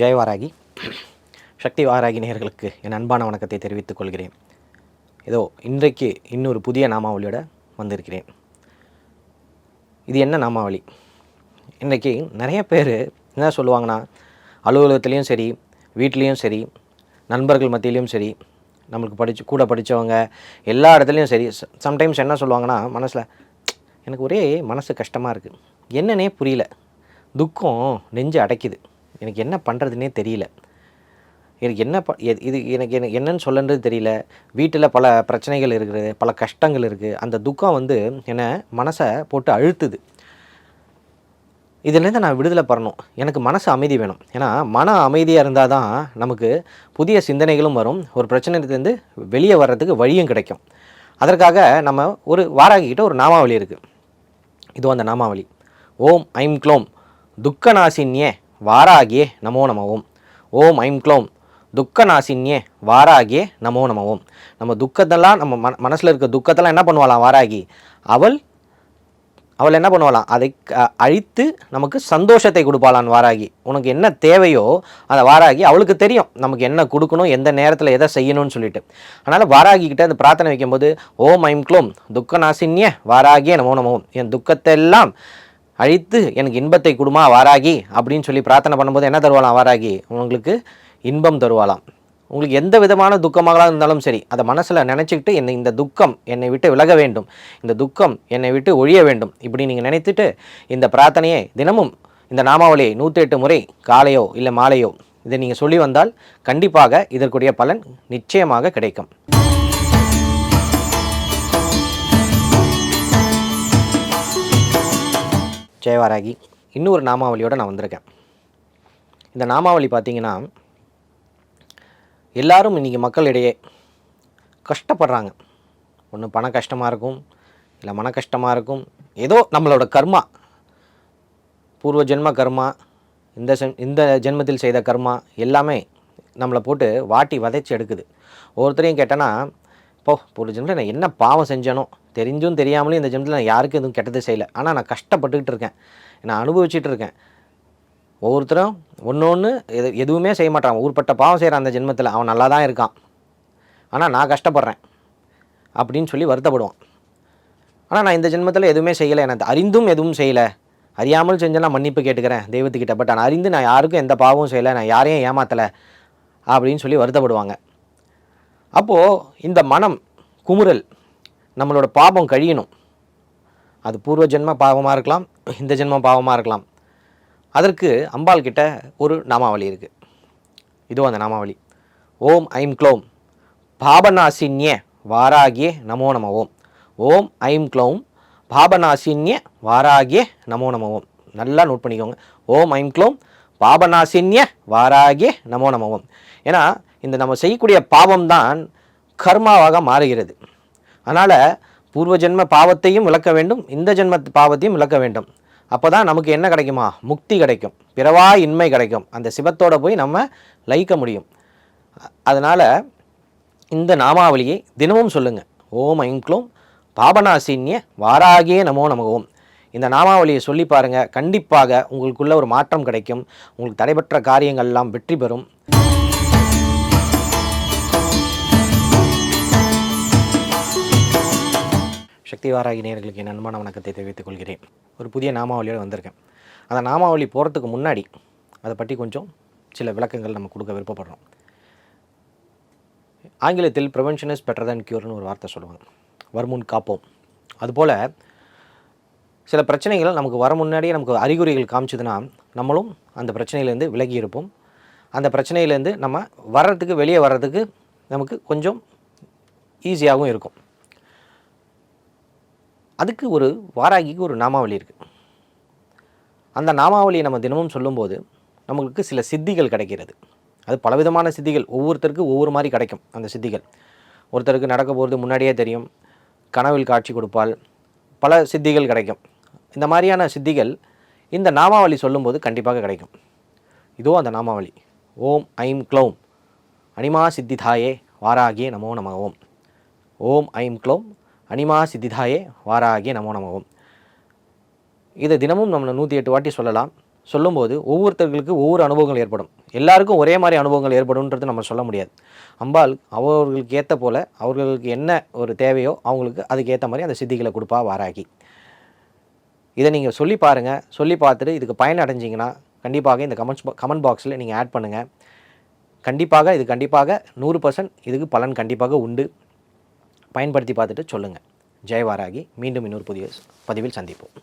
ஜெயவாராகி சக்தி வாராகி நேயர்களுக்கு என் அன்பான வணக்கத்தை தெரிவித்துக் கொள்கிறேன். ஏதோ இன்றைக்கு இன்னொரு புதிய நாமாவளியோட வந்திருக்கிறேன். இது என்ன நாமாவளி? இன்றைக்கி நிறைய பேர் என்ன சொல்லுவாங்கன்னா அலுவலகத்துலேயும் சரி வீட்லேயும் சரி நண்பர்கள் மத்தியிலையும் சரி நம்மளுக்கு படித்து கூட படித்தவங்க எல்லா இடத்துலையும் சரி சம்டைம்ஸ் என்ன சொல்லுவாங்கன்னா மனசில் எனக்கு ஒரே மனசு கஷ்டமாக இருக்குது என்னன்னே புரியல. துக்கம் நெஞ்சு அடைக்குது. எனக்கு என்ன பண்ணுறதுனே தெரியல. எனக்கு என்ன ப இது எனக்கு எனக்கு என்னன்னு சொல்லன்றது தெரியல. வீட்டில் பல பிரச்சனைகள் இருக்குது பல கஷ்டங்கள் இருக்குது அந்த துக்கம் வந்து என்னை மனசை போட்டு அழுத்துது. இதுலேருந்து நான் விடுதலை பெறணும். எனக்கு மனசு அமைதி வேணும். ஏன்னா மன அமைதியாக இருந்தால் தான் நமக்கு புதிய சிந்தனைகளும் வரும். ஒரு பிரச்சனையிலேருந்து வெளியே வர்றதுக்கு வழியும் கிடைக்கும். அதற்காக நம்ம ஒரு வாராகிக்கிட்ட ஒரு நாமாவளி இருக்குது இது அந்த நாமாவளி. ஓம் ஐம் க்ளோம். துக்கநாசின்யே. வாராகியே நமோ நமவும். Om I'm க்ளோம். துக்கநாசின்யே வாராகியே நமோ நமவும். நம்ம துக்கத்தெல்லாம் நம்ம மன மனசில் இருக்க துக்கத்தெல்லாம் என்ன பண்ணுவாளாம் வாராகி? அவள் அவள் என்ன பண்ணுவாளாம்? அதை க- அழித்து நமக்கு சந்தோஷத்தை கொடுப்பாளான் வாராகி. உனக்கு என்ன தேவையோ அந்த வாராகி அவளுக்கு தெரியும். நமக்கு என்ன கொடுக்கணும் எந்த நேரத்தில் எதை செய்யணும்னு சொல்லிட்டு. அதனால் வாராகி கிட்ட அந்த பிரார்த்தனை வைக்கும்போது ஓம் ஐம் க்ளோம். துக்க நாசின்ய வாராகியே நமோ நமோ என் துக்கத்தை எல்லாம் அழித்து எனக்கு இன்பத்தை கொடுமா வாராகி அப்படின்னு சொல்லி பிரார்த்தனை பண்ணும்போது என்ன தருவாளாம் வாராகி? உங்களுக்கு இன்பம் தருவாளாம். உங்களுக்கு எந்த விதமான துக்கமாக இருந்தாலும் சரி அதை மனசில் நினச்சிக்கிட்டு என்னை இந்த துக்கம் என்னை விட்டு விலக வேண்டும். இந்த துக்கம் என்னை விட்டு ஒழிய வேண்டும். இப்படி நீங்கள் நினைத்துட்டு இந்த பிரார்த்தனையை தினமும் இந்த நாமாவளியை நூற்றி எட்டு முறை காலையோ இல்லை மாலையோ இதை நீங்கள் சொல்லி வந்தால் கண்டிப்பாக இதற்குரிய பலன் நிச்சயமாக கிடைக்கும். ஜெயவாராகி. இன்னொரு நாமாவளியோடு நான் வந்திருக்கேன். இந்த நாமாவளி பார்த்தீங்கன்னா எல்லோரும் இன்றைக்கி மக்களிடையே கஷ்டப்படுறாங்க. ஒன்று பண கஷ்டமாக இருக்கும் இல்லை மன கஷ்டமாக இருக்கும். ஏதோ நம்மளோட கர்மா பூர்வ ஜென்ம கர்மா இந்த இந்த ஜென்மத்தில் செய்த கர்மா எல்லாமே நம்மளை போட்டு வாட்டி வதைச்சி எடுக்குது. ஒவ்வொருத்தரையும் கேட்டேன்னா போ ஒரு ஜென்மத்தில் நான் என்ன பாவம் செஞ்சேனோ தெரிஞ்சும் தெரியாமலும் இந்த ஜென்மத்தில் நான் யாருக்கும் எதுவும் கெட்டது செய்யலை. ஆனால் நான் கஷ்டப்பட்டுக்கிட்டு இருக்கேன். நான் அனுபவிச்சுட்டு இருக்கேன். ஒவ்வொருத்தரும் ஒன்று ஒன்று எது எதுவுமே செய்ய மாட்டான். ஊர்பட்ட பாவம் செய்கிறான் அந்த ஜென்மத்தில் அவன் நல்லா தான் இருக்கான். ஆனால் நான் கஷ்டப்படுறேன் அப்படின்னு சொல்லி வருத்தப்படுவான். ஆனால் நான் இந்த ஜென்மத்தில் எதுவுமே செய்யலை. எனக்கு அறிந்தும் எதுவும் செய்யலை. அறியாமல் செஞ்சேன் நான் மன்னிப்பு கேட்டுக்கிறேன் தெய்வத்துக்கிட்ட. பட் நான் அறிந்து நான் யாருக்கும் எந்த பாவமும் செய்யலை. நான் யாரையும் ஏமாத்தலை அப்படின்னு சொல்லி வருத்தப்படுவாங்க. அப்போது இந்த மனம் குமுறல் நம்மளோட பாபம் கழியணும். அது பூர்வ ஜென்ம பாவமாக இருக்கலாம் இந்த ஜென்ம பாவமாக இருக்கலாம். அதற்கு அம்பாள் கிட்ட ஒரு நாமாவளி இருக்குது இதோ அந்த நாமாவளி. ஓம் ஐம் க்ளோம். பாபநாசின்ய வாராகிய நமோ நம ஓம் ஓம் ஐம் க்ளோம். பாபநாசின்ய வாராகிய நமோ நம ஓம் நல்லா நோட் பண்ணிக்கோங்க. ஓம் ஐம் க்ளோம். பாபநாசின்ய வாராகிய நமோ நம ஓம் ஏன்னா இந்த நம்ம செய்யக்கூடிய பாவம்தான் கர்மாவாக மாறுகிறது. அதனால் பூர்வ ஜென்ம பாவத்தையும் விளக்க வேண்டும் இந்த ஜென்ம பாவத்தையும் விளக்க வேண்டும். அப்போ தான் நமக்கு என்ன கிடைக்குமா? முக்தி கிடைக்கும். பிறவா இன்மை கிடைக்கும். அந்த சிவத்தோட போய் நம்ம லயிக்க முடியும். அதனால் இந்த நாமாவளியை தினமும் சொல்லுங்கள் ஓம் ஐங்க்ளோம் பாபநாசின்ய வாராகியே நமோ நமகோம் இந்த நாமாவளியை சொல்லி பாருங்கள் கண்டிப்பாக உங்களுக்குள்ள ஒரு மாற்றம் கிடைக்கும். உங்களுக்கு தடைபெற்ற காரியங்கள் எல்லாம் வெற்றி பெறும். சக்தி வாராகி நேயர்களுக்கு என் அன்பான வணக்கத்தை தெரிவித்துக் கொள்கிறேன். ஒரு புதிய நாமாவளியோடு வந்திருக்கேன். அந்த நாமாவளி போகிறதுக்கு முன்னாடி அதை பற்றி கொஞ்சம் சில விளக்கங்கள் நம்ம கொடுக்க விருப்பப்படுறோம். ஆங்கிலத்தில் ப்ரிவென்ஷன் இஸ் பெட்டர் தேன் க்யூர்னு ஒரு வார்த்தை சொல்லுவாங்க. வருமுன் காப்போம். அதுபோல் சில பிரச்சனைகள் நமக்கு வர முன்னாடியே நமக்கு அறிகுறிகள் காமிச்சதுன்னா நம்மளும் அந்த பிரச்சனையிலேருந்து விலகி இருப்போம். அந்த பிரச்சனையிலேருந்து நம்ம வர்றதுக்கு வெளியே வர்றதுக்கு நமக்கு கொஞ்சம் ஈஸியாகவும் இருக்கும். அதுக்கு ஒரு வாராகிக்கு ஒரு நாமாவளி இருக்குது அந்த நாமாவளியை நம்ம தினமும் சொல்லும்போது நம்மளுக்கு சில சித்திகள் கிடைக்கிறது. அது பலவிதமான சித்திகள். ஒவ்வொருத்தருக்கும் ஒவ்வொரு மாதிரி கிடைக்கும் அந்த சித்திகள். ஒருத்தருக்கு நடக்க போகிறது முன்னாடியே தெரியும். கனவில் காட்சி கொடுப்பால் பல சித்திகள் கிடைக்கும். இந்த மாதிரியான சித்திகள் இந்த நாமாவளி சொல்லும்போது கண்டிப்பாக கிடைக்கும். இதோ அந்த நாமாவளி. ஓம் ஐம் க்ளௌம். அனிமா சித்திதாயே வாராகியே நமோ நம ஓம். ஓம் ஐம் க்ளௌம் அனிமா சித்திதாயே வாராகிய நமோ நம இதை தினமும் நம்ம நூற்றி எட்டு வாட்டி சொல்லலாம். சொல்லும்போது ஒவ்வொருத்தர்களுக்கு ஒவ்வொரு அனுபவங்கள் ஏற்படும். எல்லாருக்கும் ஒரே மாதிரி அனுபவங்கள் ஏற்படும்ன்றது நம்ம சொல்ல முடியாது. அம்பாள் அவர்களுக்கு ஏற்ற போல் அவர்களுக்கு என்ன ஒரு தேவையோ அவங்களுக்கு அதுக்கு ஏற்ற மாதிரி அந்த சித்திகளை கொடுப்பா வாராகி. இதை நீங்கள் சொல்லி பாருங்கள் சொல்லி பார்த்துட்டு இதுக்கு பயன் அடைஞ்சிங்கன்னா கண்டிப்பாக இந்த கமெண்ட்ஸ் கமெண்ட் பாக்ஸில் நீங்கள் ஆட் பண்ணுங்கள் கண்டிப்பாக இது கண்டிப்பாக நூறு பர்சன்ட் இதுக்கு பலன் கண்டிப்பாக உண்டு. பயன்படுத்தி பார்த்துட்டு சொல்லுங்கள் ஜெயவாராகி மீண்டும் இன்னொரு புதிய பதிவில் சந்திப்போம்.